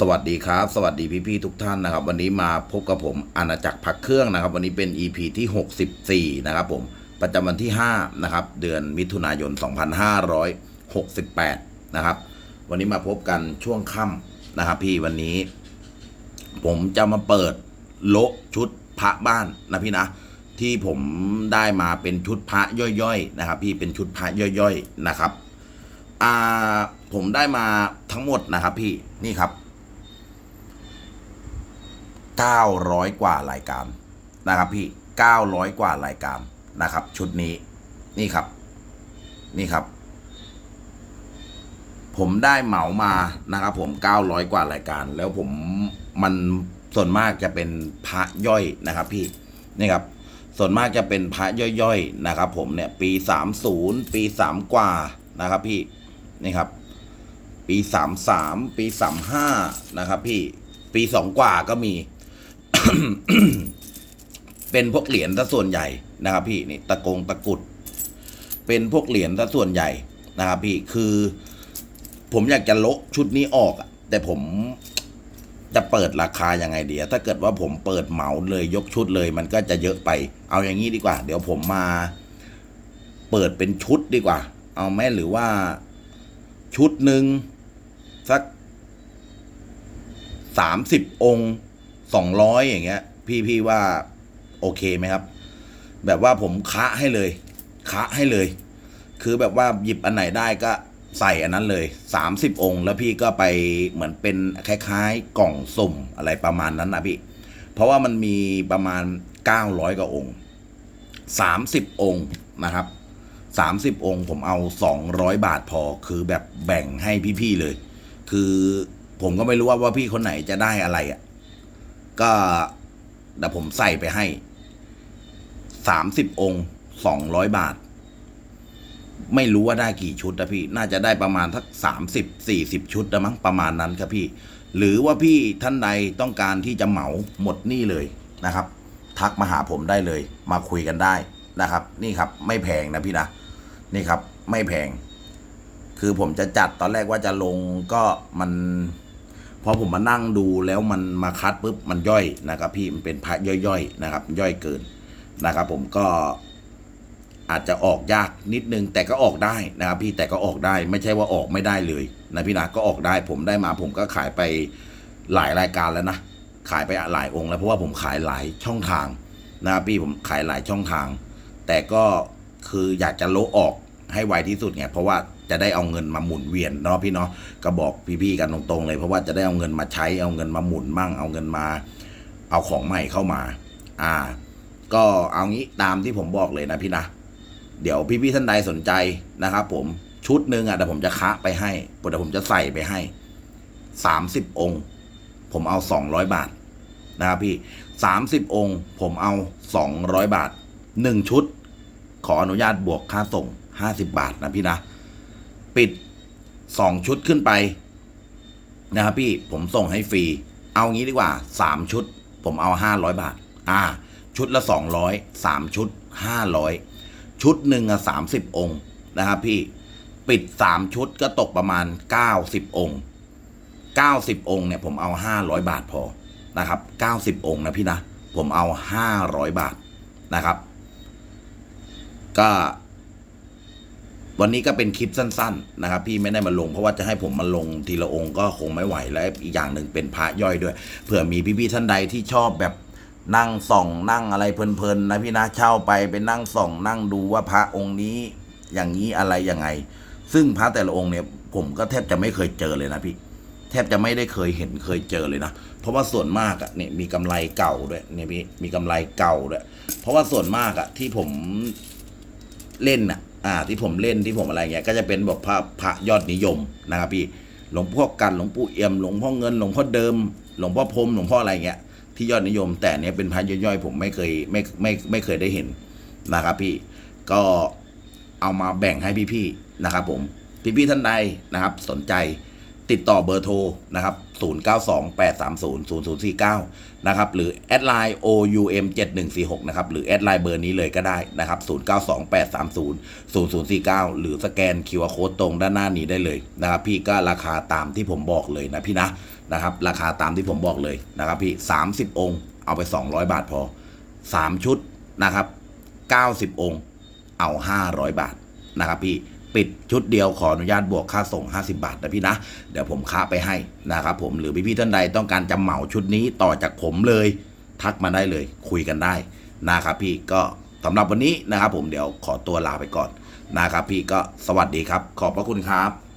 สวัสดีครับ สวัสดีพี่ๆทุกท่านนะครับ วันนี้มาพบกับผมอาณาจักรพักเครื่องนะครับ วันนี้เป็น EP ที่ 64 นะครับผมประจำวันที่ 5 นะครับ เดือนมิถุนายน 2568 นะครับ วันนี้มาพบกันช่วงค่ำนะครับ พี่วันนี้ ผมจะมาเปิดโลชุดพระบ้านนะพี่นะ ที่ผมได้มาเป็นชุดพระย่อยๆ นะครับ พี่เป็นชุดพระย่อยๆนะครับอ่าผมได้มาทั้งหมดนะครับ พี่นี่ครับ 900 กว่ารายการนะครับพี่ 900 กว่ารายการนะครับ ชุดนี้นี่ครับ นี่ครับ ผมได้เหมามานะครับ ผม 900 กว่ารายการ แล้วผมมันส่วนมากจะเป็นพระย่อยนะครับ พี่นี่ครับ ส่วนมากจะเป็นพระย่อยๆนะครับ ผมเนี่ยปี 30 ปี 3 กว่านะครับ พี่นี่ครับ ปี 33 ปี 35นะครับ พี่ปี 2 กว่าก็มี เป็นพวกเหรียญซะส่วนใหญ่นะครับ พี่นี่ตะกงตะกุด เป็นพวกเหรียญซะส่วนใหญ่นะครับ พี่คือ ผมอยากจะโละชุดนี้ออกแต่ผมจะเปิดราคายังไงดีถ้าเกิดว่าผมเปิดเหมาเลยยกชุดเลย มันก็จะเยอะไป เอาอย่างนี้ดีกว่า เดี๋ยวผมมา เปิดเป็นชุดดีกว่า เอาไหมหรือว่าชุดหนึ่งสักสามสิบองค์ สองร้อยอย่างเงี้ย พี่พี่ว่าโอเคไหมครับ แบบว่าผมคะให้เลยคะให้เลย คือแบบว่าหยิบอันไหนได้ก็ใส่อันนั้นเลยสามสิบองค์ แล้วพี่ก็ไปเหมือนเป็นคล้ายๆ กล่องสุ่มอะไรประมาณนั้นนะพี่ เพราะว่ามันมีประมาณเก้าร้อยกว่าองค์สามสิบองค์นะครับสามสิบองค์ผมเอาสองร้อยบาทพอ คือแบบแบ่งให้พี่ๆเลย คือผมก็ไม่รู้ว่าว่าพี่คนไหนจะได้อะไรอะ่ะ ก็เดี๋ยวผมใส่ไปให้สามสิบองค์สองร้อยบาท ไม่รู้ว่าได้กี่ชุดนะพี่ น่าจะได้ประมาณสักสามสิบสี่สิบชุดนะมั้งประมาณนั้นครับพี่ หรือว่าพี่ท่านใดต้องการที่จะเหมาหมดนี่เลยนะครับ ทักมาหาผมได้เลย มาคุยกันได้นะครับ นี่ครับ ไม่แพงนะพี่นะนี่ครับ ไม่แพง คือผมจะจัดตอนแรกว่าจะลงก็มัน พอผมมานั่งดูแล้วมันมาคัดปุ๊บมันย่อยนะครับพี่มันเป็นพระย่อยๆนะครับ ย่อยเกินนะครับ ผมก็อาจจะออกยากนิดนึง แต่ก็ออกได้นะครับ พี่แต่ก็ออกได้ไม่ใช่ว่าออกไม่ได้เลยนะพี่นะก็ออกได้ ผมได้มาผมก็ขายไปหลายรายการแล้วนะขายไปหลายองค์แล้วเพราะว่าผมขายหลายช่องทางนะครับพี่ผมขายหลายช่องทาง แต่ก็คืออยากจะโลออกให้ไวที่สุดไงเพราะว่า จะได้เอาเงินมาหมุนเวียนเนาะพี่เนาะก็บอกพี่ๆกันตรงๆเลยเพราะว่าจะได้เอาเงินมาใช้เอาเงินมาหมุนมั่ง เอาเงินมา เอาของใหม่เข้ามา อ่า ก็เอางี้ตามที่ผมบอกเลยนะพี่นะเดี๋ยวพี่ๆท่านใดสนใจนะครับ ผมชุดหนึ่งอะเดี๋ยวผมจะคะไปให้เดี๋ยวผมจะใส่ไปให้สามสิบองค์ ผมเอาสองร้อยบาทนะครับพี่สามสิบองค์ ผมเอาสองร้อยบาทหนึ่งชุด ขออนุญาตบวกค่าส่งห้าสิบบาทนะพี่นะ ปิดสองชุดขึ้นไปนะครับพี่ผมส่งให้ฟรี เอางี้ดีกว่าสามชุด ผมเอาห้าร้อยบาท อ่า ชุดละสองร้อยสามชุดห้าร้อยชุดหนึ่งอะสามสิบองค์นะครับพี่ปิดสามชุดก็ตกประมาณเก้าสิบองค์เก้าสิบองค์เนี่ยผมเอาห้าร้อยบาทพอนะครับเก้าสิบองค์นะพี่นะ ผมเอาห้าร้อยบาทนะครับ ก็ วันนี้ก็เป็นคลิปสั้นๆนะครับพี่ไม่ได้มาลง เพราะว่าจะให้ผมมาลงทีละองค์ก็คงไม่ไหวและอีกอย่างหนึ่งเป็นพระย่อยด้วยเผื่อมีพี่ๆท่านใดที่ชอบแบบนั่งส่อง นั่งอะไรเพลินๆนะพี่นะเช่าไปไปนั่งส่อง นั่งดูว่าพระองค์นี้อย่างนี้อะไรยังไง ซึ่งพระแต่ละองค์เนี่ยผมก็แทบจะไม่เคยเจอเลยนะพี่ แทบจะไม่ได้เคยเห็นเคยเจอเลยนะ เพราะว่าส่วนมากอะ่ะเนี่ยมีกำไรเก่าด้วยเนี่ยพี่มีกำไรเก่าด้วย เพราะว่าส่วนมากอะ่ะที่ผมเล่นอะ อ่าที่ผมเล่นที่ผมอะไรเงี้ยก็จะเป็นแบบพระพระยอดนิยมนะครับพี่หลวงพ่อกันหลวงปู่เอี่ยมหลวงพ่อเงินหลวงพ่อเดิม หลวงพ่อพรมหลวงพ่ออะไรเงี้ยที่ยอดนิยม แต่เนี้ยเป็นพระย่อยๆผมไม่เคยไม่ไม่ไม่เคยได้เห็นนะครับพี่ก็เอามาแบ่งให้พี่ๆนะครับผมพี่ๆท่านใดนะครับสนใจ ติดต่อเบอร์โทรนะครับ 0928300049 นะครับ หรือแอดไลน์ OUM 7146 นะครับ หรือแอดไลน์เบอร์นี้เลยก็ได้นะครับ 0928300049 หรือสแกน QR Code ตรงด้านหน้านี้ได้เลยนะครับ พี่ก็ราคาตามที่ผมบอกเลยนะพี่นะ นะครับ ราคาตามที่ผมบอกเลยนะครับพี่ 30 องค์ เอาไป 200 บาทพอ 3 ชุดนะครับ 90 องค์ เอา 500 บาทนะครับพี่ ปิดชุดเดียวขออนุญาตบวกค่าส่ง 50 บาทนะพี่นะ เดี๋ยวผมค้าไปให้นะครับผมหรือพี่ๆท่านใดต้องการจะเหมาชุดนี้ต่อจากผมเลย ทักมาได้เลยคุยกันได้นะครับพี่ก็สำหรับวันนี้นะครับผมเดี๋ยวขอตัวลาไปก่อนนะครับพี่ก็สวัสดีครับ ขอบพระคุณครับ